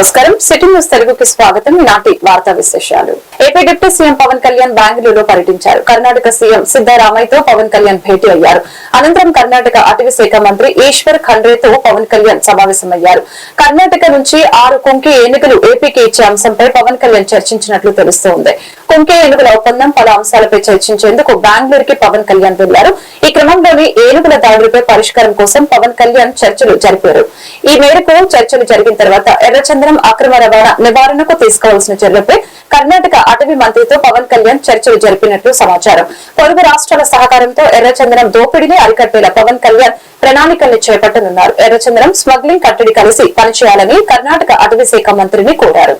నమస్కారం. City news తెలుగుకి స్వాగతం. నాటి వార్తా విశేషాలు. AP deputy CM Pawan Kalyan బెంగళూరులో పర్యటించారు. కర్ణాటక సీఎం సిద్దరామయ్యతో పవన్ కళ్యాణ్ భేటీ అయ్యారు. అనంతరం కర్ణాటక అటవీ శాఖ మంత్రి ఈశ్వర్ ఖండ్రేతో పవన్ కళ్యాణ్ సమావేశమయ్యారు. కర్ణాటక నుంచి ఆరు కుంకి ఎన్నికలు ఏపీకి ఇచ్చే అంశంపై పవన్ కళ్యాణ్ చర్చించినట్లు తెలుస్తోంది. కొంకే ఏనుగుల ఒప్పందం పలు అంశాలపై చర్చించేందుకు బెంగళూరుకి పవన్ కళ్యాణ్ వెళ్ళారు. ఈ క్రమంలోని ఏనుగుల దాడులపై పరిష్కారం కోసం పవన్ కళ్యాణ్ చర్చలు జరిపారు. ఈ మేరకు చర్చలు జరిగిన తర్వాత ఎర్రచంద్రం అక్రమ రవాణా నివారణకు తీసుకోవాల్సిన చర్యలపై కర్ణాటక అటవీ మంత్రితో పవన్ కళ్యాణ్ చర్చలు జరిపినట్లు సమాచారం. పొరుగు రాష్ట్రాల సహకారంతో ఎర్రచంద్రం దోపిడీని అరికట్టేలా పవన్ కళ్యాణ్ ప్రణాళికల్ని చేపట్టనున్నారు. ఎర్రచంద్రం స్మగ్లింగ్ కట్టడి కలిసి పనిచేయాలని కర్ణాటక అటవీ శాఖ మంత్రిని కోరారు.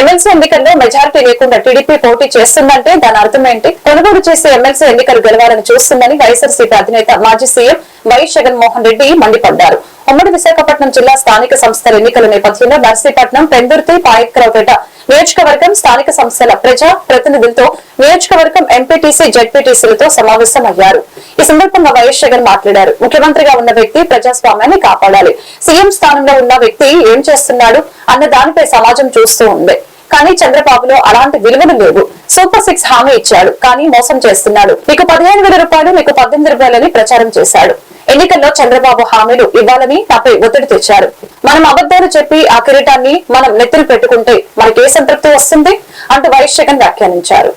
ఎమ్మెల్సీ ఎన్నికల్లో మెజారిటీ లేకుండా టీడీపీ పోటీ చేస్తుందంటే దాని అర్థం ఏంటి? కొనుగోలు చేసే ఎమ్మెల్సీ ఎన్నికలు గెలవాలని చూస్తుందని వైఎస్ఆర్సీపీ అధినేత మాజీ సీఎం వైఎస్ జగన్మోహన్ రెడ్డి మండిపడ్డారు. ఉమ్మడి విశాఖపట్నం జిల్లా స్థానిక సంస్థల ఎన్నికల నేపథ్యంలో నర్సీపట్నం పెందుర్తి పాయక్కరావుపేట నియోజకవర్గం స్థానిక సంస్థల ప్రజా ప్రతినిధులతో నియోజకవర్గం ఎంపీటీసీ జడ్పీటీసీలతో సమావేశమయ్యారు. ఈ సందర్భంగా వైఎస్ జగన్ మాట్లాడారు. ముఖ్యమంత్రిగా ఉన్న వ్యక్తి ప్రజాస్వామ్యాన్ని కాపాడాలి. సీఎం స్థానంలో ఉన్న వ్యక్తి ఏం చేస్తున్నాడు అన్న దానిపై సమాజం చూస్తూ ఉంది. కానీ చంద్రబాబులో అలాంటి విలువలు లేవు. సూపర్ సిక్స్ హామీ ఇచ్చాడు కానీ మోసం చేస్తున్నాడు. మీకు పదిహేను వేల రూపాయలు మీకు పద్దెనిమిది రూపాయలని ప్రచారం చేశాడు. ఎన్నికల్లో చంద్రబాబు హామీలు ఇవ్వాలని నాపై ఒత్తిడి తెచ్చారు. మనం అబద్దాలు చెప్పి ఆ కిరీటాన్ని మనం నెత్తులు పెట్టుకుంటే మనకే సంతృప్తి వస్తుంది? అంటూ వైఎస్ జగన్ వ్యాఖ్యానించారు.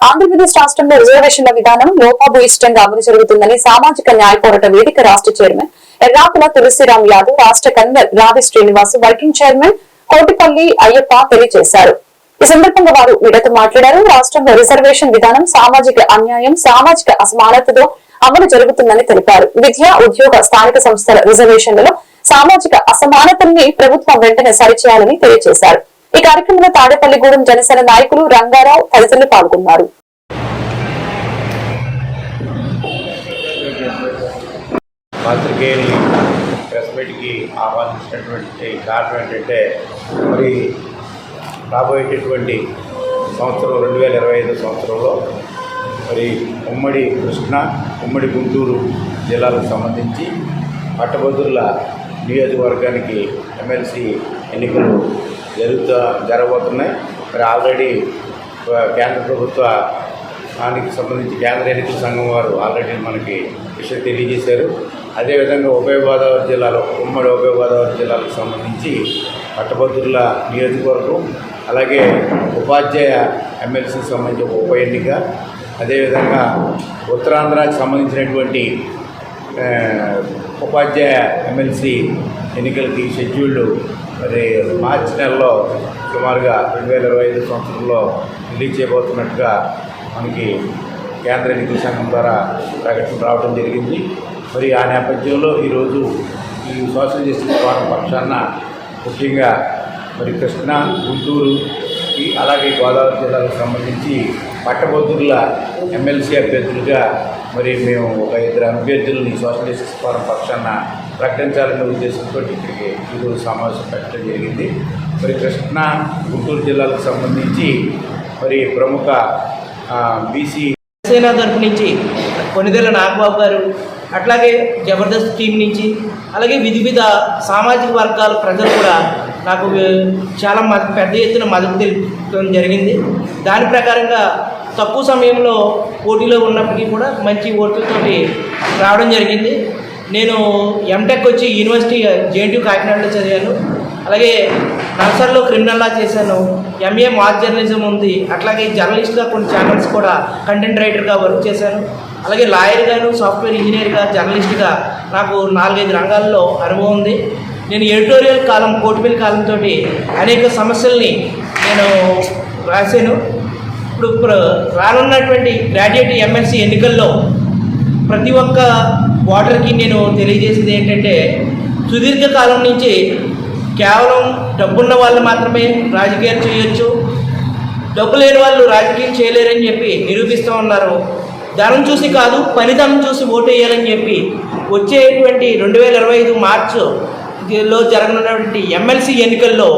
ఆంధ్రప్రదేశ్ రాష్ట్రంలో రిజర్వేషన్ల విధానం లోపాభూయిష్టంగా అమలు జరుగుతుందని సామాజిక న్యాయ పోరాట వేదిక రాష్ట్ర చైర్మన్ ఎర్రాకుల తులసిరామ్ యాదవ్ రాష్ట్ర convener Ravi Srinivas working chairman Kotipalli Ayyappa తెలియజేశారు. ఈ సందర్భంగా వారు మీడియాతో మాట్లాడారు. రాష్ట్రంలో రిజర్వేషన్ విధానం సామాజిక అన్యాయం సామాజిక అసమానతతో అమలు జరుగుతుందని తెలిపారు. విద్య ఉద్యోగ స్థానిక సంస్థల రిజర్వేషన్లలో సామాజిక అసమానతల్ని ప్రభుత్వం వెంటనే సరిచేయాలని తెలియజేశారు. ఈ కార్యక్రమంలో తాడేపల్లిగూడెం జనసేన నాయకులు రంగారావు తదితరులు పాల్గొన్నారు. పాత్రికేయుల్ని ప్రెస్ మీట్కి ఆహ్వానించినటువంటి కారణం ఏంటంటే మరి రాబోయేటటువంటి సంవత్సరం రెండు వేల ఇరవై ఐదు సంవత్సరంలో మరి ఉమ్మడి కృష్ణా ఉమ్మడి గుంటూరు జిల్లాలకు సంబంధించి పట్టభద్రుల నియోజకవర్గానికి ఎమ్మెల్సీ ఎన్నికలు జరుగుతూ జరగబోతున్నాయి. మరి ఆల్రెడీ కేంద్ర ప్రభుత్వ దానికి సంబంధించి కేంద్ర ఎన్నికల సంఘం వారు ఆల్రెడీ మనకి విషయం తెలియజేశారు. అదేవిధంగా ఉభయ గోదావరి జిల్లాలో ఉమ్మడి ఉభయ గోదావరి జిల్లాలకు సంబంధించి పట్టభద్రుల నియోజకవర్గం అలాగే ఉపాధ్యాయ ఎమ్మెల్సీకి సంబంధించి ఒక ఉప ఎన్నిక అదేవిధంగా ఉత్తరాంధ్రకి సంబంధించినటువంటి ఉపాధ్యాయ ఎమ్మెల్సీ ఎన్నికలకి షెడ్యూల్డ్ మరి మార్చి నెలలో సుమారుగా రెండు వేల ఇరవై ఐదు సంవత్సరంలో రిలీజ్ చేయబోతున్నట్టుగా మనకి కేంద్ర ఎన్నికల సంఘం ద్వారా ప్రకటన రావడం జరిగింది. మరి ఆ నేపథ్యంలో ఈరోజు ఈ సోషల్ జస్టిస్ ఫోరం పక్షాన ముఖ్యంగా మరి కృష్ణా గుంటూరు అలాగే గోదావరి జిల్లాలకు సంబంధించి పట్టభద్రుల ఎమ్మెల్సీ అభ్యర్థులుగా మరి మేము ఒక ఇద్దరు అభ్యర్థులని సోషల్ జస్టిస్ ఫోరం పక్షాన ప్రకటించాలనే ఉద్దేశంతో ఇక్కడికి ఈరోజు సమావేశం పెట్టడం జరిగింది. మరి కృష్ణా గుంటూరు జిల్లాలకు సంబంధించి మరి ప్రముఖ బీసీ సేన తరఫు నుంచి కొనిదెల నాగబాబు గారు అట్లాగే జబర్దస్త్ టీం నుంచి అలాగే వివిధ సామాజిక వర్గాల ప్రజలు కూడా నాకు చాలా పెద్ద ఎత్తున మద్దతు తెలుపడం జరిగింది. దాని ప్రకారంగా తక్కువ సమయంలో పోటీలో ఉన్నప్పటికీ కూడా మంచి ఓట్లతోటి రావడం జరిగింది. నేను ఎంటెక్ వచ్చి యూనివర్సిటీ జేఎన్టీ కాకినాడలో చదివాను. అలాగే నర్సర్లో క్రిమినల్ లా చేశాను. ఎంఏ మాస్ జర్నలిజం ఉంది. అట్లాగే జర్నలిస్ట్గా కొన్ని ఛానల్స్ కూడా కంటెంట్ రైటర్గా వర్క్ చేశాను. అలాగే లాయర్గాను సాఫ్ట్వేర్ ఇంజనీర్గా జర్నలిస్ట్గా నాకు నాలుగైదు రంగాల్లో అనుభవం ఉంది. నేను ఎడిటోరియల్ కాలం కోటిపల్లి కాలంతో అనేక సమస్యల్ని నేను రాశాను. ఇప్పుడు రానున్నటువంటి గ్రాడ్యుయేట్ ఎమ్మెల్సీ ఎన్నికల్లో ప్రతి ఒక్క ఓటర్కి నేను తెలియజేసేది ఏంటంటే సుదీర్ఘకాలం నుంచి కేవలం డబ్బున్న వాళ్ళు మాత్రమే రాజకీయాలు చేయొచ్చు డబ్బు లేని వాళ్ళు రాజకీయం చేయలేరని చెప్పి నిరూపిస్తూ ఉన్నారు. ధనం చూసి కాదు పనితనం చూసి ఓటు వేయాలని చెప్పి వచ్చేటువంటి రెండు వేల ఇరవై ఐదు మార్చిలో జరగనున్నటువంటి ఎమ్మెల్సీ ఎన్నికల్లో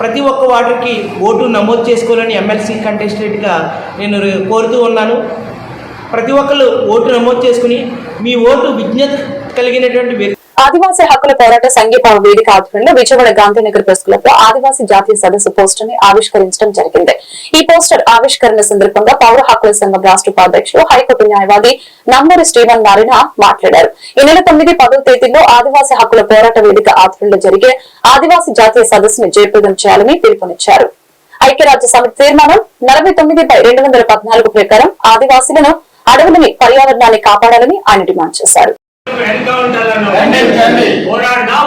ప్రతి ఒక్క వాటికి ఓటు నమోదు చేసుకోవాలని ఎమ్మెల్సీ కంటెస్టెంట్గా నేను కోరుతూ ఉన్నాను. ప్రతి ఒక్కరు ఓటు నమోదు చేసుకుని మీ ఓటు విజ్ఞత కలిగినటువంటి వ్యక్తి ఆదివాసీ హక్కుల పోరాట సంఘీభావ వేదిక ఆధ్వర్యంలో విజయవాడ గాంధీనగర్ ప్రెస్ క్లబ్లో ఆదివాసీ జాతీయ సదస్సు పోస్టర్ని ఆవిష్కరించడం జరిగింది. ఈ పోస్టర్ ఆవిష్కరణ సందర్భంగా పౌర హక్కుల సంఘం రాష్ట్ర ఉపాధ్యక్షులు హైకోర్టు న్యాయవాది నమ్మూరి శ్రీవన్ నారాయణ మాట్లాడారు. ఈ నెల తొమ్మిది పదో తేదీలో ఆదివాసీ హక్కుల పోరాట వేదిక ఆధ్వర్యంలో జరిగే ఆదివాసీ జాతీయ సదస్సును జయప్రదం చేయాలని పిలుపునిచ్చారు. ఐక్యరాజ్య సమితి తీర్మానం నలభై తొమ్మిది బై రెండు వందల పద్నాలుగు ప్రకారం ఆదివాసీలను అడవులని పర్యావరణాన్ని కాపాడాలని ఆయన డిమాండ్ చేశారు. ఎన్కౌంటర్లను ఖండించండి. పోరాడదాం.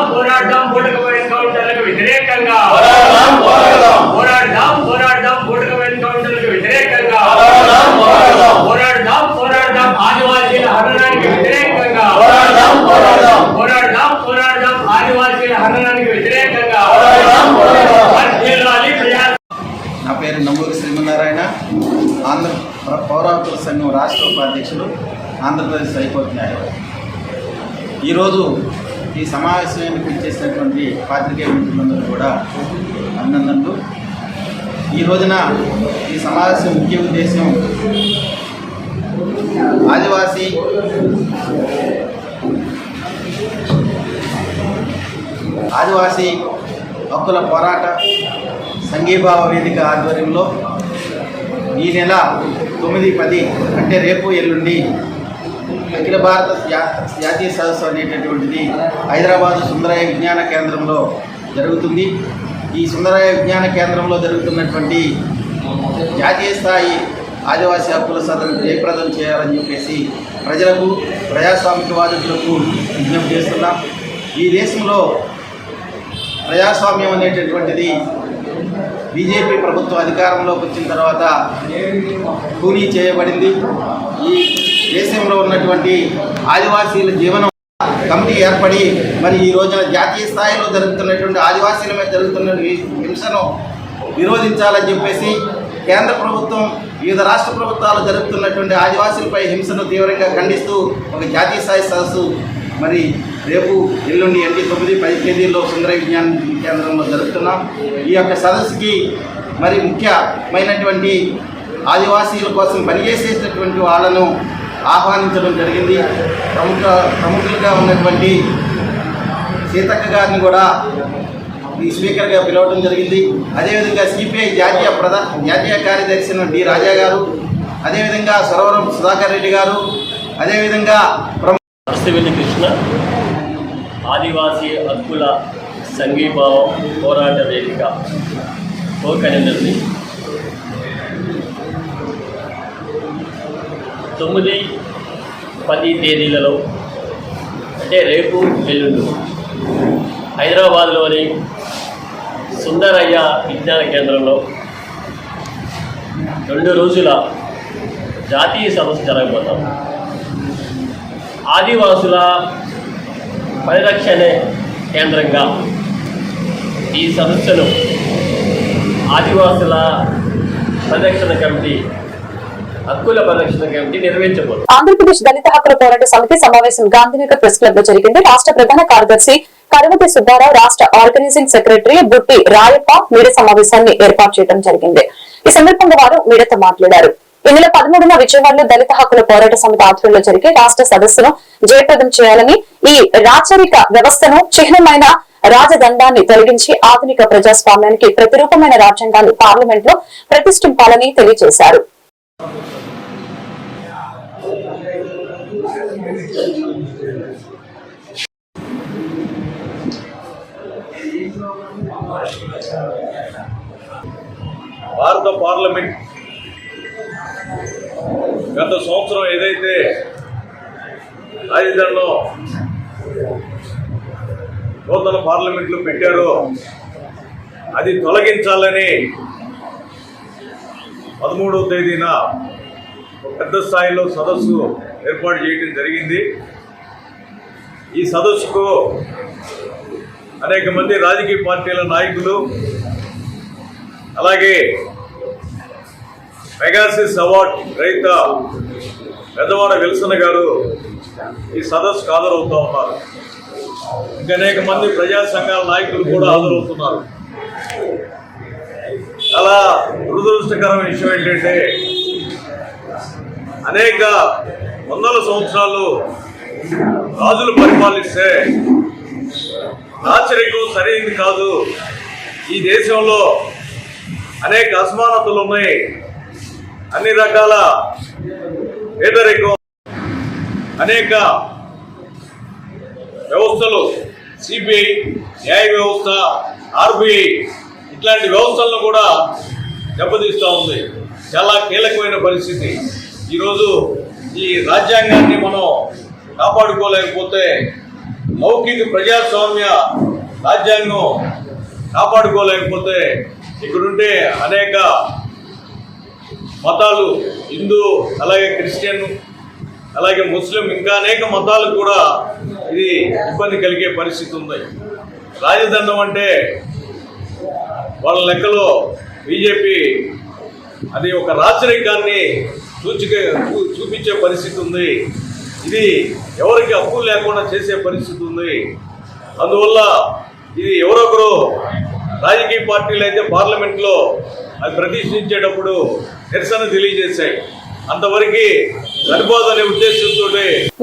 పేరు నంబూరి శ్రీమన్నారాయణ ఆంధ్ర పౌ- సంఘం రాష్ట్ర ఉపాధ్యక్షులు ఆంధ్రప్రదేశ్ హైకోర్టు న్యాయవాది. ఈరోజు ఈ సమావేశానికి పిలిచేసినటువంటి పాత్రికేయ మిత్రులందరూ కూడా అభినందనలు. ఈ రోజున ఈ సమావేశం ముఖ్య ఉద్దేశం ఆదివాసీ ఆదివాసీ హక్కుల పోరాట సంఘీభావ వేదిక ఆధ్వర్యంలో ఈ నెల తొమ్మిది పది అంటే రేపు ఎల్లుండి అఖిల భారత జా- జాతీయ సదస్సు అనేటటువంటిది హైదరాబాద్ సుందరయ్య విజ్ఞాన కేంద్రంలో జరుగుతుంది. ఈ సుందరయ్య విజ్ఞాన కేంద్రంలో జరుగుతున్నటువంటి జాతీయ స్థాయి ఆదివాసీ హక్కుల సదను జయప్రదం చేయాలని చెప్పేసి ప్రజలకు ప్రజాస్వామికవాదులకు విజ్ఞప్తి చేస్తున్నాం. ఈ దేశంలో ప్రజాస్వామ్యం అనేటటువంటిది బీజేపీ ప్రభుత్వం అధికారంలోకి వచ్చిన తర్వాత కూలీ చేయబడింది. ఈ దేశంలో ఉన్నటువంటి ఆదివాసీల జీవనం కమిటీ ఏర్పడి మరి ఈ రోజున జాతీయ స్థాయిలో జరుగుతున్నటువంటి ఆదివాసీల మీద జరుగుతున్న హింసను విరోధించాలని చెప్పేసి కేంద్ర ప్రభుత్వం వివిధ రాష్ట్ర ప్రభుత్వాలు జరుగుతున్నటువంటి ఆదివాసీలపై హింసను తీవ్రంగా ఖండిస్తూ ఒక జాతీయ స్థాయి సదస్సు మరి రేపు ఎల్లుండి ఎనిమిది తొమ్మిది పది తేదీల్లో సుందర విజ్ఞాన కేంద్రంలో జరుపుతున్నాం. ఈ యొక్క సదస్సుకి మరి ముఖ్యమైనటువంటి ఆదివాసీల కోసం పనిచేసేటటువంటి వాళ్ళను ఆహ్వానించడం జరిగింది. ప్రముఖ ప్రముఖులుగా ఉన్నటువంటి సీతక్క గారిని కూడా ఈ స్పీకర్గా పిలవడం జరిగింది. అదేవిధంగా సిపిఐ జాతీయ ప్రధా జాతీయ కార్యదర్శి డి రాజా గారు అదేవిధంగా సురవరం సుధాకర్ రెడ్డి గారు అదేవిధంగా ప్రముఖ కృష్ణ ఆదివాసీ హక్కుల సంఘీభావం పోరాట వేదిక కో తొమ్మిది పది తేదీలలో అంటే రేపు ఎల్లుండు హైదరాబాద్లోని సుందరయ్య విజ్ఞాన కేంద్రంలో రెండు రోజుల జాతీయ సదస్సు జరగబోతాం ఆదివాసుల పరిరక్షణ కేంద్రంగా ఈ సదస్సును ఆదివాసుల పరిరక్షణ కమిటీ హక్కుల పరిరక్షణ కమిటీ నిర్వహించబోతుంది. ఆంధ్రప్రదేశ్ దళిత హక్కుల పోరాట సమితి సమావేశం గాంధీనగర్ ప్రెస్ క్లబ్లో జరిగింది. రాష్ట్ర ప్రధాన కార్యదర్శి కరవతి సుబ్బారావు రాష్ట్ర ఆర్గనైజింగ్ సెక్రటరీ బుట్టి రాయప్ప మీడియా సమావేశాన్ని ఏర్పాటు చేయడం జరిగింది. ఈ సందర్భంగా వారు మీడియాతో మాట్లాడారు. ఈ నెల పదమూడున విజయవాడలో దళిత హక్కుల పోరాట సమితి ఆధ్వర్యంలో జరిగే రాష్ట్ర సదస్సును జయప్రదం చేయాలని ఈ రాచరిక వ్యవస్థను చిహ్నమైన రాజదండాన్ని తొలగించి ఆధునిక ప్రజాస్వామ్యానికి ప్రతిరూపమైన రాజ్యాంగాన్ని పార్లమెంట్లో ప్రతిష్ఠింపాలని తెలియజేశారు. భారత పార్లమెంట్ గత సంవత్సరం ఏదైతే రాజధానిలో నూతన పార్లమెంట్లో పెట్టారో అది తొలగించాలని పదమూడవ తేదీన ఒక పెద్ద స్థాయిలో సదస్సు ఏర్పాటు చేయడం జరిగింది. ఈ సదస్సుకు అనేక మంది రాజకీయ పార్టీల నాయకులు అలాగే మెగాసిస్ అవార్డ్ రైత పెద్దవాడ విల్సన్ గారు ఈ సదస్సుకు హాజరవుతూ ఉన్నారు. ఇంకా అనేక మంది ప్రజా సంఘాల నాయకులు కూడా హాజరవుతున్నారు. చాలా దురదృష్టకరమైన విషయం ఏంటంటే అనేక వందల సంవత్సరాలు రాజులు పరిపాలిస్తే రాచరికం సరైనది కాదు. ఈ దేశంలో అనేక అసమానతలు ఉన్నాయి. అన్ని రకాల పేదరికం అనేక వ్యవస్థలు సిబిఐ న్యాయ వ్యవస్థ ఆర్బిఐ ఇట్లాంటి వ్యవస్థలను కూడా దెబ్బతీస్తూ ఉంది. చాలా కీలకమైన పరిస్థితి. ఈరోజు ఈ రాజ్యాంగాన్ని మనం కాపాడుకోలేకపోతే లౌకిక ప్రజాస్వామ్య రాజ్యాంగం కాపాడుకోలేకపోతే ఇక్కడుంటే అనేక మతాలు హిందూ అలాగే క్రిస్టియన్ అలాగే ముస్లిం ఇంకా అనేక మతాలకు కూడా ఇది ఇబ్బంది కలిగే పరిస్థితి ఉంది. రాజదండం అంటే వాళ్ళ లెక్కలో బీజేపీ అది ఒక రాచరికాన్ని సూచిక చూ- చూపించే పరిస్థితి ఉంది. ఇది ఎవరికి అప్పులు లేకుండా చేసే పరిస్థితి ఉంది. అందువల్ల ఇది ఎవరొకరు రాజకీయ పార్టీలు అయితే పార్లమెంట్లో అవి ప్రతిష్ఠించేటప్పుడు నిరసన తెలియజేశాయి. అంతవరకు సరిపోదనే ఉద్దేశంతో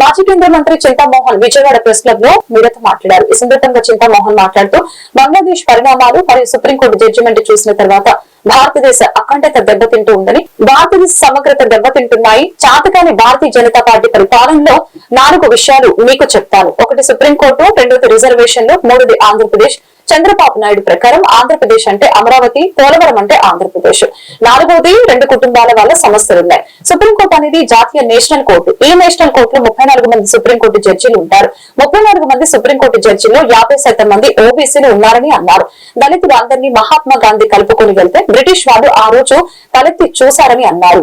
మాజీ కేంద్ర మంత్రి చింతామోహన్ విజయవాడ ప్రెస్ క్లబ్లో మీరతో మాట్లాడారు. ఈ సందర్భంగా చింతామోహన్ మాట్లాడుతూ బంగ్లాదేశ్ పరిణామాలు మరియు సుప్రీంకోర్టు జడ్జిమెంట్ చూసిన తర్వాత భారతదేశ అఖండత దెబ్బతింటూ ఉందని భారతదేశ సమగ్రత దెబ్బతింటున్నాయి. చాతకాని భారతీయ జనతా పార్టీ పరిపాలనలో నాలుగు విషయాలు మీకు చెప్తాను. ఒకటి సుప్రీంకోర్టు రెండోది రిజర్వేషన్లు మూడోది ఆంధ్రప్రదేశ్ చంద్రబాబు నాయుడు ప్రకారం ఆంధ్రప్రదేశ్ అంటే అమరావతి పోలవరం అంటే ఆంధ్రప్రదేశ్. నాలుగోది రెండు కుటుంబాల వల్ల సమస్యలున్నాయి సుప్రీంకోర్టు అనేది జాతీయ నేషనల్ కోర్టు. ఈ నేషనల్ కోర్టులో ముప్పై నాలుగు మంది సుప్రీంకోర్టు జడ్జీలు ఉంటారు. ముప్పై నాలుగు మంది సుప్రీంకోర్టు జడ్జీల్లో యాభై శాతం మంది ఓబీసీలు ఉన్నారని అన్నారు. దళితులు అందరినీ మహాత్మా గాంధీ కలుపుకొని వెళ్తే బ్రిటిష్ వాళ్ళు ఆ రోజు తలెత్తి చూశారని అన్నారు.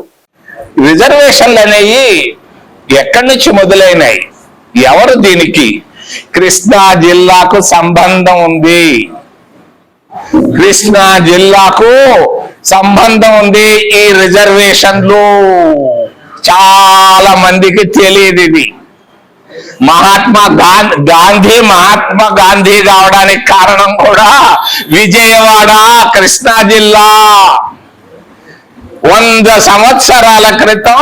రిజర్వేషన్లు అనేవి ఎక్కడి నుంచి మొదలైనాయి? ఎవరు దీనికి కృష్ణా జిల్లాకు సంబంధం ఉంది. కృష్ణా జిల్లాకు సంబంధం ఉంది ఈ రిజర్వేషన్లు. చాలా మందికి తెలియదు ఇది. మహాత్మా గాంధీ గాంధీ మహాత్మా గాంధీ కావడానికి కారణం కూడా విజయవాడ కృష్ణా జిల్లా. వంద సంవత్సరాల క్రితం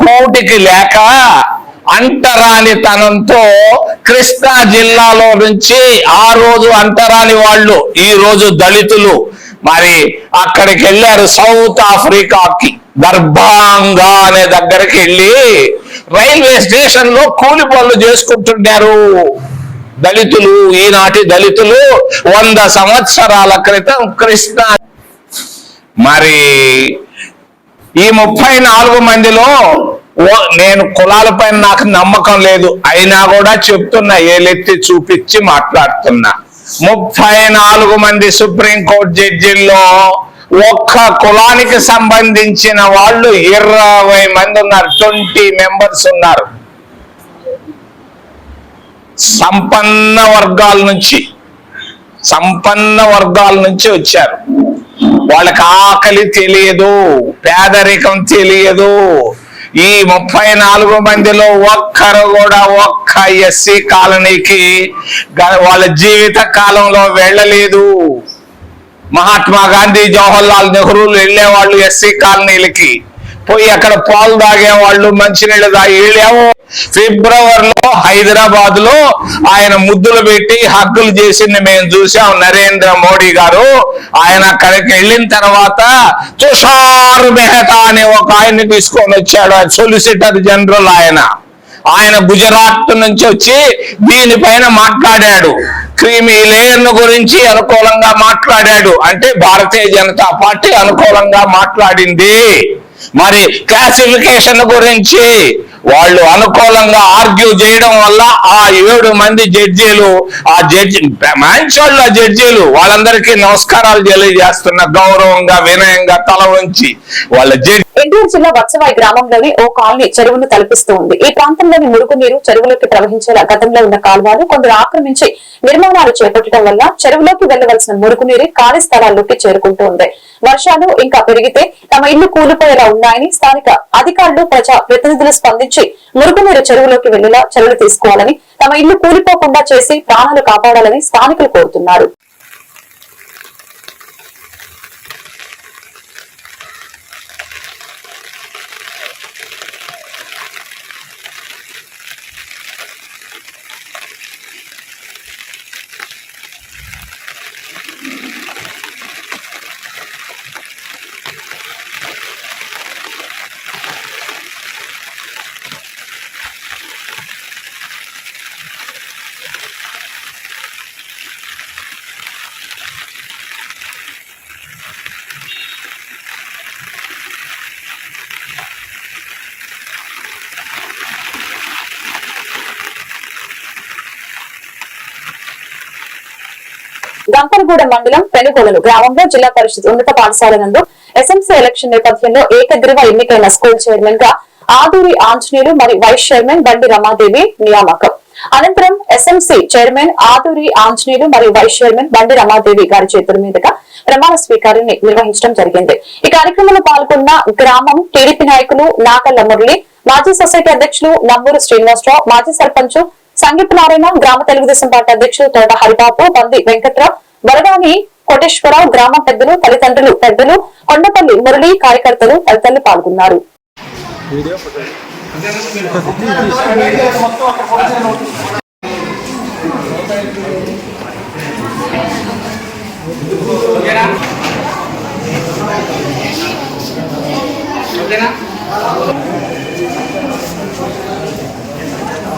కోటికి లేక అంటరానితనంతో కృష్ణా జిల్లాలో నుంచి ఆ రోజు అంటరాని వాళ్ళు ఈ రోజు దళితులు. మరి అక్కడికి వెళ్ళారు సౌత్ ఆఫ్రికాకి దర్భాంగా అనే దగ్గరికి వెళ్ళి రైల్వే స్టేషన్లో కూలి పనులు చేసుకుంటున్నారు. దళితులు ఈనాటి దళితులు వంద సంవత్సరాల క్రితం కృష్ణా. మరి ఈ ముప్పై నాలుగు మందిలో నేను నేను కులాలపైన నాకు నమ్మకం లేదు. అయినా కూడా చెప్తున్నా ఏలెత్తి చూపించి మాట్లాడుతున్నా. ముప్పై నాలుగు మంది సుప్రీంకోర్టు జడ్జిల్లో ఒక్క కులానికి సంబంధించిన వాళ్ళు ఇరవై మంది ఉన్నారు. ట్వంటీ మెంబర్స్ ఉన్నారు. సంపన్న వర్గాల నుంచి సంపన్న వర్గాల నుంచి వచ్చారు. వాళ్ళకి ఆకలి తెలియదు పేదరికం తెలియదు. ఈ ముప్పై నాలుగు మందిలో ఒక్కరు కూడా ఒక్క ఎస్సీ కాలనీకి వాళ్ళ జీవిత కాలంలో వెళ్ళలేదు. మహాత్మా గాంధీ జవహర్లాల్ నెహ్రూలు వెళ్ళేవాళ్ళు ఎస్సీ కాలనీలకి. పోయి అక్కడ పాలు తాగేవాళ్ళు మంచినీళ్ళు తాగి వెళ్ళాము ఫిబ్రవరిలో హైదరాబాద్లో ఆయన ముద్దులు పెట్టి హక్కులు చేసింది మేము చూసాం నరేంద్ర మోడీ గారు. ఆయన అక్కడికి వెళ్ళిన తర్వాత తుషార్ మెహతా అనే ఒక ఆయన్ని తీసుకొని వచ్చాడు. సొలిసిటర్ జనరల్ ఆయన. ఆయన గుజరాత్ నుంచి వచ్చి దీనిపైన మాట్లాడాడు. క్రీమీ లేయర్ను గురించి అనుకూలంగా మాట్లాడాడు. అంటే భారతీయ జనతా పార్టీ అనుకూలంగా మాట్లాడింది. మరి క్లాసిఫికేషన్ గురించి వాళ్ళు అనుకూలంగా ఆర్గ్యూ చేయడం వల్ల ఆ ఏడు మంది జడ్జీలు ఆ జడ్జి మంచోళ్ళ జడ్జీలు వాళ్ళందరికీ నమస్కారాలు తెలియజేస్తున్న గౌరవంగా వినయంగా తల ఉంచి వాళ్ళ జడ్జి ఎన్టీఆర్ జిల్లా వత్సవాయి గ్రామంలోని ఓ కాలనీ చెరువును తలపిస్తూ ఉంది. ఈ ప్రాంతంలోని మురుగు నీరు చెరువులోకి ప్రవహించేలా గతంలో ఉన్న కాలువలు కొందరు ఆక్రమించి నిర్మాణాలు చేపట్టడం వల్ల చెరువులోకి వెళ్ళవలసిన మురుగు నీరు ఖాళీ స్థలాల్లోకి చేరుకుంటూ ఉంది. వర్షాలు ఇంకా పెరిగితే తమ ఇల్లు కూలిపోయేలా ఉన్నాయని స్థానిక అధికారులు ప్రజా ప్రతినిధులు స్పందించి మురుగునీరు చెరువులోకి వెళ్ళేలా చర్యలు తీసుకోవాలని తమ ఇల్లు కూలిపోకుండా చేసి ప్రాణాలు కాపాడాలని స్థానికులు కోరుతున్నారు. గంపలగూడెం మండలం పెనుగోలలు గ్రామంలో జిల్లా పరిషత్ ఉన్నత పాఠశాల నందు ఎస్ఎంసీ ఎలక్షన్ నేపథ్యంలో ఏకగ్రీవ ఎన్నికైన స్కూల్ చైర్మన్గా ఆదూరి ఆంజనేయులు మరియు వైస్ చైర్మన్ బండి రమాదేవి నియామకం. అనంతరం ఎస్ఎంసీ చైర్మన్ ఆదూరి ఆంజనేయులు మరియు వైస్ చైర్మన్ బండి రమాదేవి గారి చేతుల మీదుగా ప్రమాణ స్వీకారాన్ని నిర్వహించడం జరిగింది. ఈ కార్యక్రమంలో పాల్గొన్న గ్రామం టీడీపీ నాయకులు నాగల్ల మురళి మాజీ సొసైటీ అధ్యక్షులు నంబూరు శ్రీనివాసరావు మాజీ సర్పంచ్ సంగీప్ నారాయణ గ్రామ తెలుగుదేశం పార్టీ అధ్యక్షులు తోట హరిబాబు బంది వెంకట్రావు వరదాని కోటేశ్వరరావు గ్రామ పెద్దలు తల్లిదండ్రులు పెద్దలు కొండపల్లి మురళి కార్యకర్తలు తదితరులు పాల్గొన్నారు. పిల్లల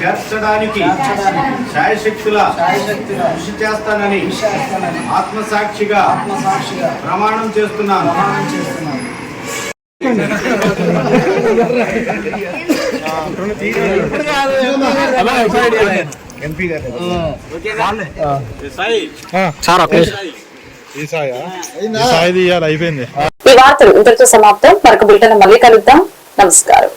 చేర్చడానికి శాయశక్తుల కృషి చేస్తానని ఆత్మసాక్షిగా ప్రమాణం చేస్తున్నాను. ఈ వార్తలు ఇంతటితో సమాప్తం. మరొక బిల్టన్ మళ్ళీ కలుద్దాం. నమస్కారం.